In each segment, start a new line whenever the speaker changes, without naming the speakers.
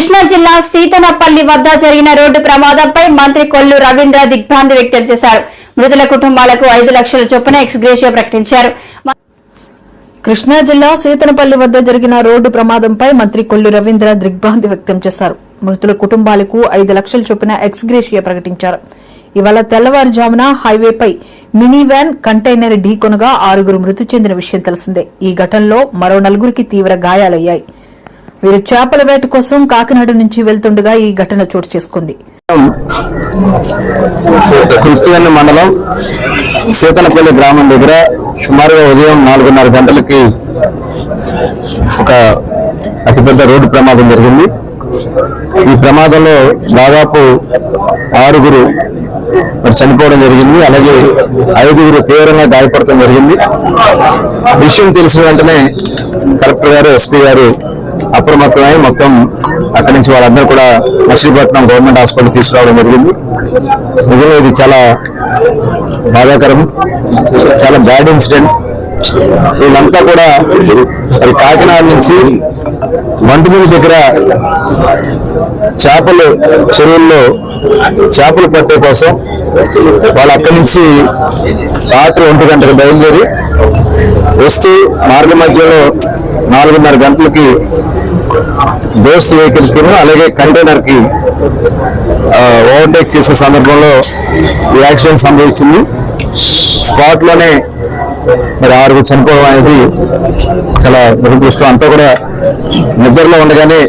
కృష్ణా జిల్లా సీతనపల్లి వద్ద జరిగిన రోడ్డు ప్రమాదంపై మంత్రి కొల్లు రవీంద్ర దిగ్భ్రాంతి వ్యక్తం చేశారు. మృతుల కుటుంబాలకు ఐదు లక్షల చొప్పున ఎక్స్గ్రేషియా ప్రకటించారు.
కృష్ణా జిల్లా సీతనపల్లి వద్ద జరిగిన రోడ్డు ప్రమాదంపై మంత్రి కొల్లు రవీంద్ర దిగ్భ్రాంతి వ్యక్తం చేశారు. మృతుల కుటుంబాలకు ఐదు లక్షల చొప్పున ఎక్స్గ్రేషియా ప్రకటించారు. ఇవాళ తెల్లవారుజామున హైవేపై మినీ వ్యాన్ కంటైనర్ ఢీకొనగా ఆరుగురు మృతి చెందిన విషయం తెలిసిందే. ఈ ఘటనలో మరో నలుగురికి తీవ్ర గాయాలయ్యాయి. వీరు చేపల వేట కోసం కాకినాడ నుంచి వెళ్తుండగా ఈ ఘటన చోటు చేసుకుంది.
కృష్ణవేణి మండలం సీతలపల్లి గ్రామం దగ్గర సుమారుగా ఉదయం నాలుగున్నర గంటలకి ఒక అతిపెద్ద రోడ్డు ప్రమాదం జరిగింది. ఈ ప్రమాదంలో దాదాపు ఆరుగురు మరి చనిపోవడం జరిగింది. అలాగే ఐదుగురు తీవ్రంగా గాయపడటం జరిగింది. విషయం తెలిసిన వెంటనే కలెక్టర్ గారు ఎస్పీ గారు అప్రమత్తమై మొత్తం అక్కడి నుంచి వాళ్ళందరూ కూడా మచిలీపట్నం గవర్నమెంట్ హాస్పిటల్ తీసుకురావడం జరిగింది. నిజంగా ఇది చాలా బాధాకరం చాలా బ్యాడ్ ఇన్సిడెంట్. వీళ్ళంతా కూడా అది కాకినాడ నుంచి మంటుమూలి దగ్గర చేపలు చెరువుల్లో చేపలు పట్టే కోసం వాళ్ళు అక్కడి నుంచి రాత్రి ఒంటి గంటకు బయలుదేరి వస్తూ మార్గ మధ్యలో నాలుగున్నర గంటలకి దోస్త్ వెహికల్స్ అలాగే కంటైనర్కి ఓవర్టేక్ చేసే సందర్భంలో యాక్సిడెంట్ సంభవించింది. స్పాట్లోనే మరి ఆరుగురు చనిపోవడం అనేది చాలా దురదృష్టం. అంతా కూడా నిద్రలో ఉండగానే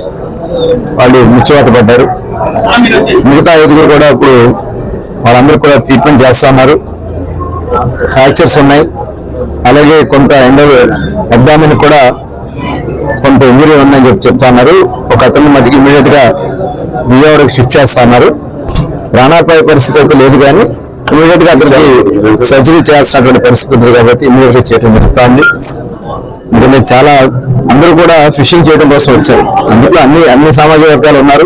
వాళ్ళు మృత్యువాత పడ్డారు. మిగతా ఐదుగురు కూడా ఇప్పుడు వాళ్ళందరూ కూడా ట్రీట్మెంట్ చేస్తా ఉన్నారు. ఫ్రాక్చర్స్ ఉన్నాయి. అలాగే కొంత ఎండ అబ్డామిన్ కూడా కొంత ఇంజరీ ఉందని చెప్పి చెప్తున్నారు ఒక అతను మటుకు ఇమీడియట్గా విజయవాడకు షిఫ్ట్ చేస్తున్నారు ప్రాణాపాయ పరిస్థితి అయితే లేదు కానీ ఇమీడియట్గా అతనికి సర్జరీ చేయాల్సినటువంటి పరిస్థితి ఉంది కాబట్టి ఇమీడియట్గా చేయడం జరుగుతుంది. ఎందుకంటే చాలా అందరూ కూడా ఫిషింగ్ చేయడం కోసం వచ్చారు. అందులో అన్ని అన్ని సామాజిక వర్గాలు ఉన్నారు.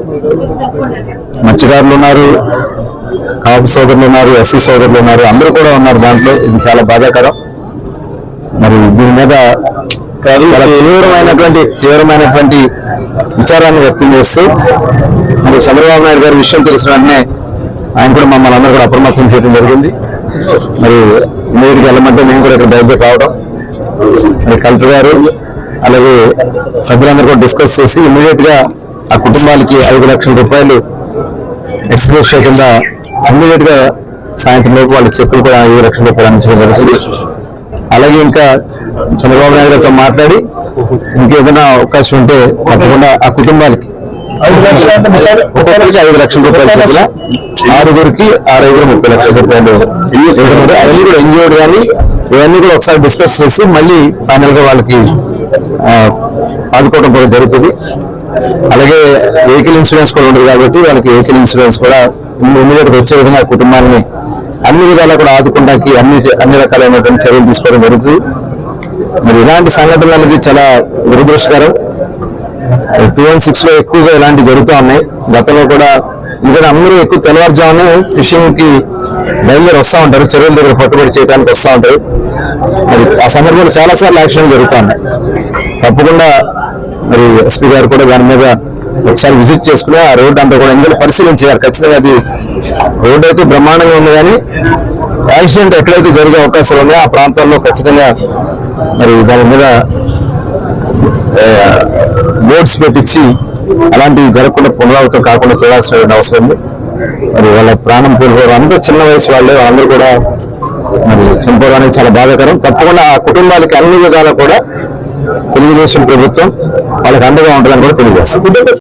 మత్స్యకారులు ఉన్నారు కాపు సోదరులు ఉన్నారు ఎస్సీ సోదరులు ఉన్నారు. అందరూ కూడా ఉన్నారు దాంట్లో. ఇది చాలా బాధాకరం. మరి దీని మీద చాలా తీవ్రమైనటువంటి తీవ్రమైనటువంటి విచారాన్ని వ్యక్తం చేస్తూ మరి చంద్రబాబు నాయుడు గారి విషయం తెలిసిన వెంటనే ఆయన కూడా మమ్మల్ని అందరూ కూడా అప్రమత్తం చేయడం జరిగింది. మరి మీడికి వెళ్ళమంటే మేము కూడా ఇక్కడ బయలుదేరి రావడం. మరి కలెక్టర్ గారు అలాగే సభ్యులందరూ కూడా డిస్కస్ చేసి ఇమీడియట్గా ఆ కుటుంబాలకి ఐదు లక్షల రూపాయలు ఎక్స్ప్రెస్ కింద ఇమీడియట్గా సాయంత్రం లోపు వాళ్ళకి చెక్కులు కూడా ఐదు లక్షల రూపాయలు అందించడం జరుగుతుంది. అలాగే ఇంకా చంద్రబాబు నాయుడు గారితో మాట్లాడి ఇంకేదైనా అవకాశం ఉంటే తప్పకుండా ఆ కుటుంబాలకి ఒక్కొక్కరికి ఐదు లక్షల రూపాయలు చొప్పున ఆరుగురికి ఆరుగురు ముప్పై లక్షల రూపాయలు. అవన్నీ కూడా ఎన్జిఓడ్ కానీ ఇవన్నీ కూడా ఒకసారి డిస్కస్ చేసి మళ్ళీ ఫైనల్గా వాళ్ళకి ఆదుకోవడం కూడా జరుగుతుంది అలాగే వెహికల్ ఇన్సూరెన్స్ కూడా ఉండదు కాబట్టి వాళ్ళకి వెహికల్ ఇన్సూరెన్స్ కూడా ఇమీడియట్గా వచ్చే విధంగా కుటుంబాన్ని అన్ని విధాలా కూడా ఆదుకోవడానికి అన్ని అన్ని రకాలైనటువంటి చర్యలు తీసుకోవడం జరుగుతుంది మరి ఇలాంటి సంఘటనలు అనేది చాలా దురదృష్టకరం. టూ అండ్ సిక్స్లో ఎక్కువగా ఇలాంటివి జరుగుతూ ఉన్నాయి. గతంలో కూడా ఎందుకంటే అందరూ ఎక్కువ తెల్లవారుజామునే ఫిషింగ్కి బయలుదేరి వస్తూ ఉంటారు. చెరువుల దగ్గర పట్టుబడి చేయడానికి వస్తూ ఉంటారు. మరి ఆ సందర్భంలో చాలా సార్లు యాక్సిడెంట్ జరుగుతూ ఉన్నాయి. తప్పకుండా మరి ఎస్పీ గారు కూడా దాని మీద ఒకసారి విజిట్ చేసుకుని ఆ రోడ్డు అంతా కూడా ఎందుకంటే పరిశీలించారు ఖచ్చితంగా అది రోడ్డు అయితే బ్రహ్మాండంగా ఉంది కానీ యాక్సిడెంట్ ఎక్కడైతే జరిగే అవకాశాలు ఉన్నాయో ఆ ప్రాంతాల్లో ఖచ్చితంగా మరి దాని మీద బోర్డ్స్ పెట్టించి అలాంటివి జరగకుండా పునరావృతం కాకుండా చూడాల్సిన అవసరం ఉంది. మరి వాళ్ళ ప్రాణం కోల్పోవడం అందరూ చిన్న వయసు వాళ్ళే వాళ్ళందరూ కూడా మరి చనిపోవడం అనేది చాలా బాధాకరం. తప్పకుండా ఆ కుటుంబాలకి అన్ని విధాలా కూడా తెలుగుదేశం ప్రభుత్వం వాళ్ళకి అండగా ఉంటుందని కూడా తెలియజేస్తాం